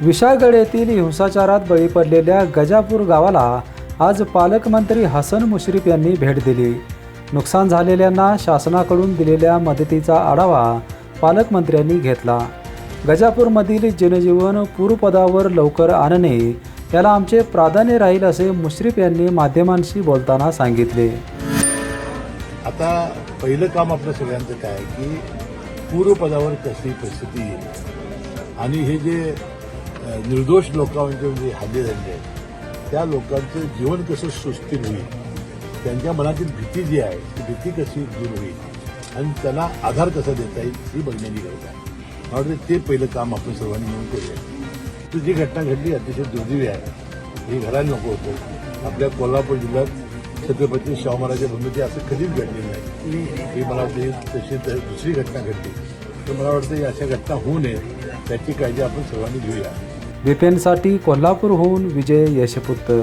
विशाळगड येथील हिंसाचारात बळी पडलेल्या गजापूर गावाला आज पालकमंत्री हसन मुश्रीफ यांनी भेट दिली. नुकसान झालेल्यांना शासनाकडून दिलेल्या मदतीचा आढावा पालकमंत्र्यांनी घेतला. गजापूरमधील जनजीवन पूर्वपदावर लवकर आणणे याला आमचे प्राधान्य राहील असे मुश्रीफ यांनी माध्यमांशी बोलताना सांगितले. आता पहिलं काम आपलं सगळ्यांचं काय की पूर्वपदावर कसली परिस्थिती येईल? आणि हे जे निर्दोष लोकांचे म्हणजे हल्ले झाले आहेत त्या लोकांचं जीवन कसं सुस्थिर होईल? त्यांच्या मनातील भीती जी आहे ती भीती कशी दूर होईल? आणि त्यांना आधार कसा देता येईल ही बघण्याची गरज आहे. मला वाटतं ते पहिलं काम आपण सर्वांनी मिळून करूया. तर जी घटना घडली अतिशय दुर्दैवी आहे. ही घडायला नको होतं. आपल्या कोल्हापूर जिल्ह्यात छत्रपती शाहू महाराज भूमिती असं कधीच घडलेलं नाही. ही मला वाटते तशी दुसरी घटना घडली. तर मला वाटतं अशा घटना होऊ नये त्याची काळजी आपण सर्वांनी घेऊया. विपेनसाठी कोल्हापूरहून विजय यशपुत्र